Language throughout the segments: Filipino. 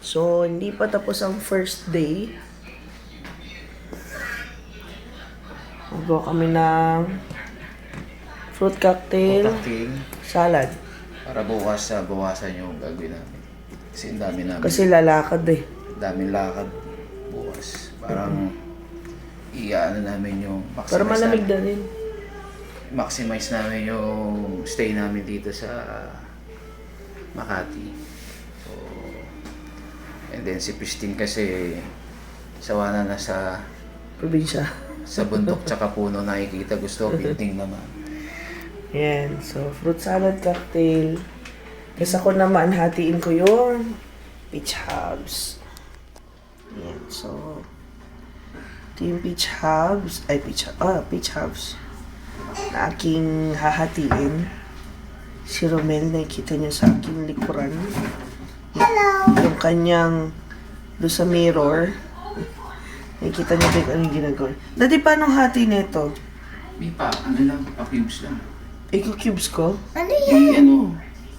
So, hindi pa tapos ang first day. Magawa kami ng fruit cocktail, Cocktail. salad. Para bukas sa bawasan yung gagawin namin. Kasi ang dami namin. Kasi lalakad eh. daming lakad bukas. Parang iaano namin yung maximize Pero malamig namin, na rin. maximize namin yung stay namin dito sa Makati. And then si Christine kasi sawa na na sa Probinsya. sa bundok tsaka puno nakikita gusto building naman. Yan. So, fruit salad cocktail. Tapos ako naman, hatiin ko yung peach halves. Yan. So, ito yung peach halves. Ay, peach, ah, peach halves. Na aking hahatiin. Si Romel, nakikita niyo sa aking likuran. Hello! Yung kanyang doon sa mirror. Nakikita niyo din kung anong ginagawa. Dati, paano hati nito? May pa, ano lang, pa-cubes lang. Iko-cubes ko? I, ano,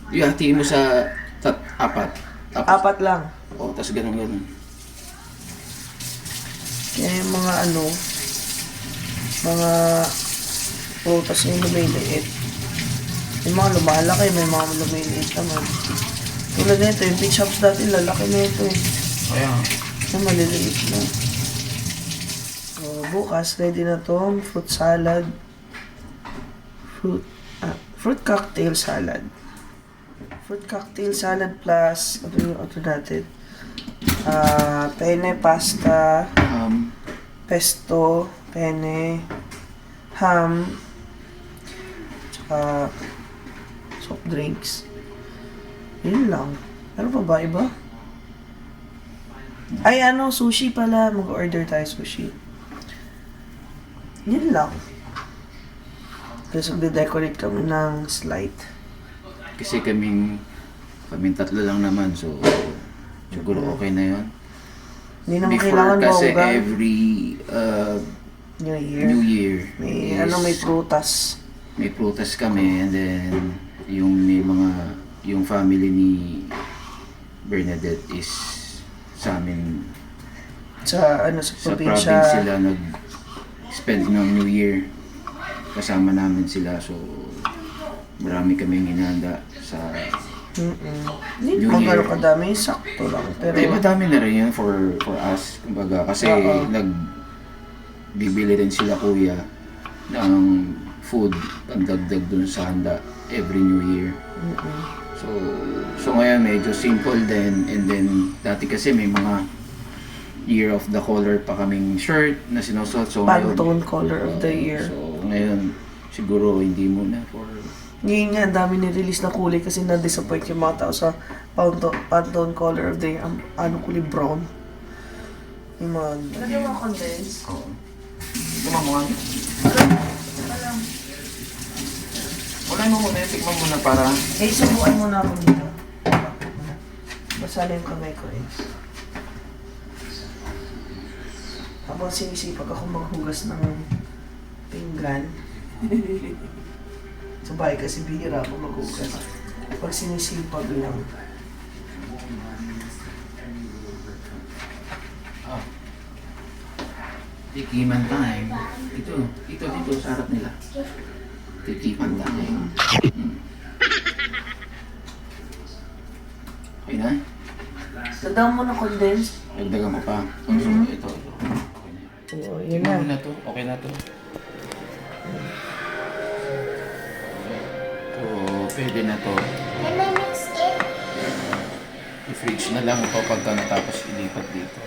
ihatiin mo sa tat, apat. Tapos, Apat lang. oh, tapos ganun ganun. Kaya yung mga ano, mga prutas yung lumiliit. Yung mga lumalaki, may mga lumiliit naman. Tulad nito, yung peach hops dati, lalaki na ito eh. Kaya, Na maliliit na. So, bukas, ready na to fruit salad. Fruit, ah, fruit cocktail salad. Fruit cocktail salad plus, ano yung ano natin? Ah, penne pasta, um, pesto, penne, ham, tsaka soft drinks. Yun lang. Ano pa ba iba? Ay, ano, sushi pala. Mag-order tayo sushi. Yun lang. Tapos magde-decorate kami ng slide. kasi kaming, kaming tatlo lang naman, so siguro okay na yun. Hindi naman Before kailangan kasi bongga. every uh, New Year. New Year, May, is- ano, may prutas. may prutas kami and then yung may mga yung family ni Bernadette is sa amin Sa, ano, sa sa probinsya. province sila nag spend ng New Year kasama namin sila so marami kaming hinanda sa Mm-mm. Hindi Year. gano'ng kadami. Sakto lang. Pero, Pero madami na rin yan for for us kumbaga kasi Oo. nag bibili rin sila kuya ng food pandagdag dun sa handa every New Year. Mm-mm. So, so ngayon medyo simple din and then dati kasi may mga year of the color pa kaming shirt na sinusuot. So ngayon, Pantone color of the year. so ngayon siguro hindi muna for Ngayon nga, ang dami ni-release na kulay kasi na-disappoint yung mga tao sa Pantone, Pantone color of the year. Ang, ano kulay brown. Yung mga... Lagyan mo condense. oh. Ito Wala mo muna, tikman muna para Eh, subukan mo na ako dito. Basa na yung kamay ko eh. Habang sinisipag ako maghugas ng pinggan. Sa bahay kasi bihira ako maghugas. Pag sinisipag lang. Oh. Tikiman time. Ito, ito, dito sa harap nila. Tikiman time. Hmm. Okay na? Tandaan mo na condense. Dagdagan mo pa. So, ito, ito. Okay na. Oo, yun na. na to. Okay na to. So, pwede na to. Can I mix it? I-fridge na lang ito pagka natapos ilipat dito.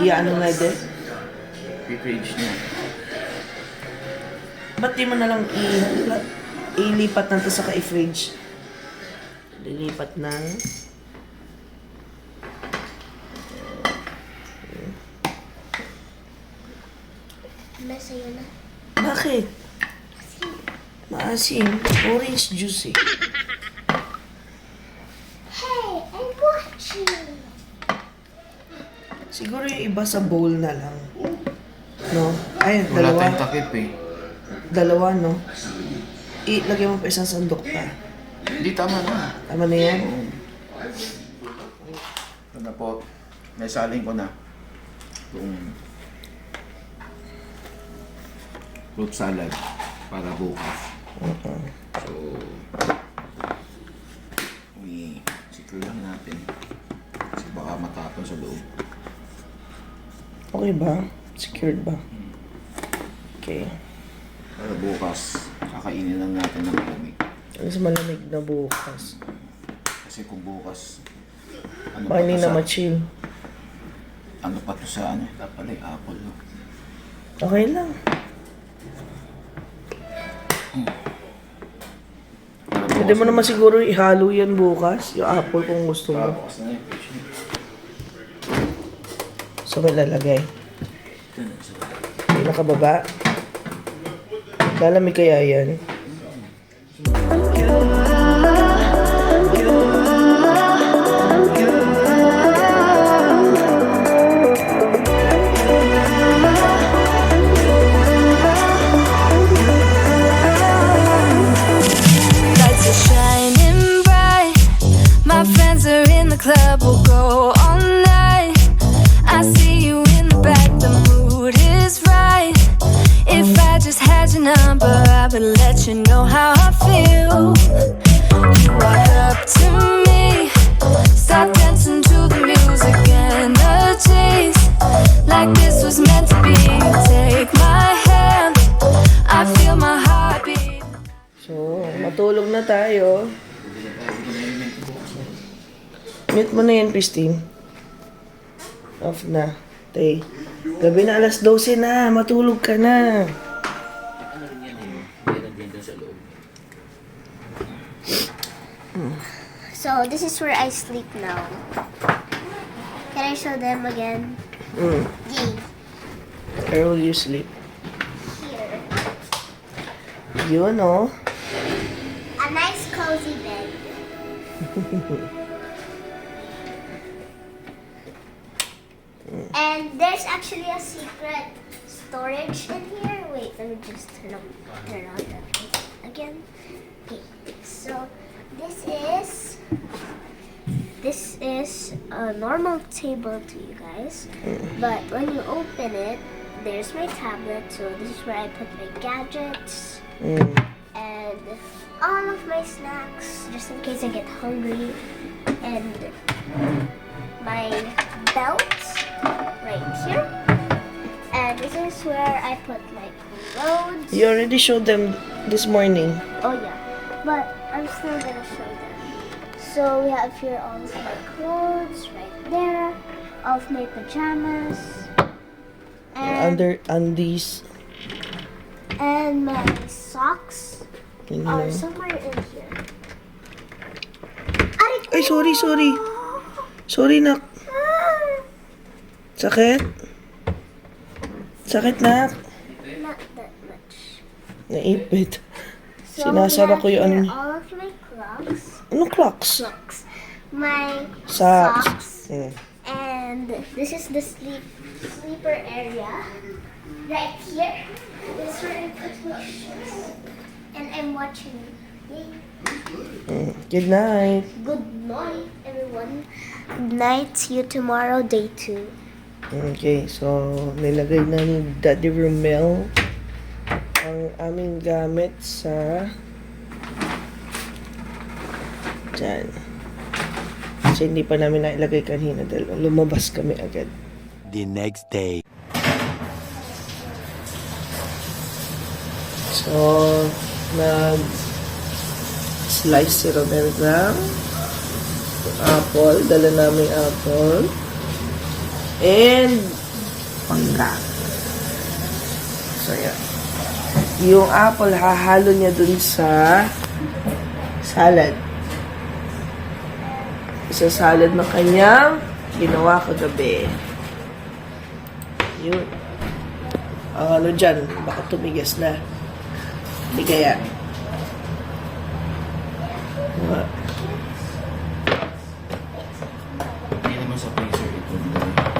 Iyaano na din. I-fridge na. Ba't di mo na lang i- ilipat na to sa ka-fridge? Lilipat na. Masaya na. Bakit? Maasim. Orange juice eh. Hey, I'm watching. Siguro yung iba sa bowl na lang. No? Ayun, Wala dalawa. tayong takip eh. Dalawa, no? Ilagay mo pa isang sandok pa. Hindi tama na. Tama na yan? Tama na po. Naisaling ko na. Itong fruit salad para bukas. So, uy, secure lang natin. Kasi baka matapon sa loob. Okay ba? Secured ba? Okay. Para bukas, kakainin lang natin ng malamig. Alas malamig na bukas. Kasi kung bukas, ano Baka hindi na ma-chill. Ano pa to sa ano? Dapat ay apple. No? Okay lang. Para Pwede mo naman siguro ihalo yan bukas. Yung apple kung gusto mo. bukas na yung fish. So, may lalagay. Ito na sa May nakababa. Lalamig kaya yan. Matulog na tayo. Mute mo na yan, Christine. Off na. Tay. Gabi na alas 12 na. Matulog ka na. So this is where I sleep now. Can I show them again? Mm. Yay. Where will you sleep? Here. Yun, oh. Cozy bed. and there's actually a secret storage in here. Wait, let me just turn on turn on the again. Okay, so this is this is a normal table to you guys, but when you open it, there's my tablet. So this is where I put my gadgets Mm. and all of my snacks just in case I get hungry. And my belt right here. And this is where I put my clothes. You already showed them this morning. oh yeah. But I'm still gonna show them. So we have here all of my clothes right there. All of my pajamas. Your and, under undies. and my socks Yun are lang. somewhere in here Ay, sorry, sorry. Sorry, nak. Sakit? Sakit, nak. Not that much. Naipit. So Sinasara ko yung ano- all of my clocks. Anong clocks? Clocks. My Socks. socks. Mm. And this is the sleep sleeper area. Right here. This is where I put my shoes. And I'm watching. Mm. Good night. Good night, everyone. Good night. See you tomorrow, day two. Okay, so nilagay na ni Daddy Romel ang aming gamit sa dyan. Kasi hindi pa namin nailagay kanina dahil lumabas kami agad. the next day. So, nag slice si Romel ng apple. Dala namin apple. And pangga. So, yan. Yung apple, hahalo niya dun sa salad. Sa salad ng kanyang ginawa kagabi. Yun. Ang ano dyan, baka tumigas na. Hindi kaya. Mga, Hindi naman sa freezer ito.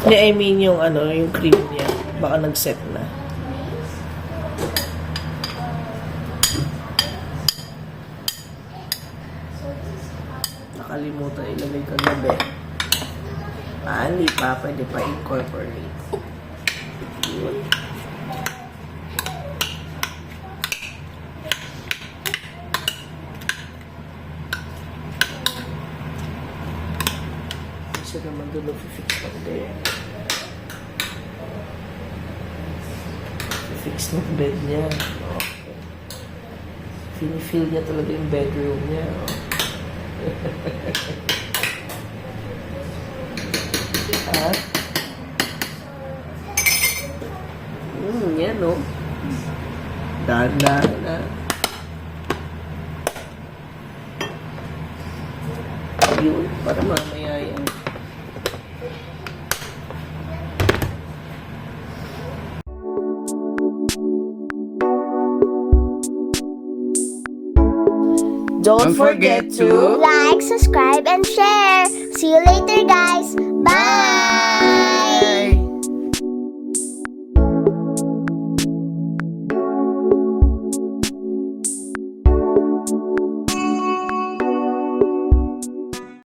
Hindi, I mean yung ano, yung cream niya. Baka nag-set na. Nakalimutan ilagay kagabi. Mali pa, pwede pa incorporate. Yun. Kasi naman doon nag-fix lang din. Fix ng bed niya. Okay. Feel-feel niya talaga yung bedroom niya. Oh. Ha? Hmm, yan no. Dahan-dahan na. Yun, para mamaya yan. Don't forget to Like, subscribe, and share. See you later, guys. Bye.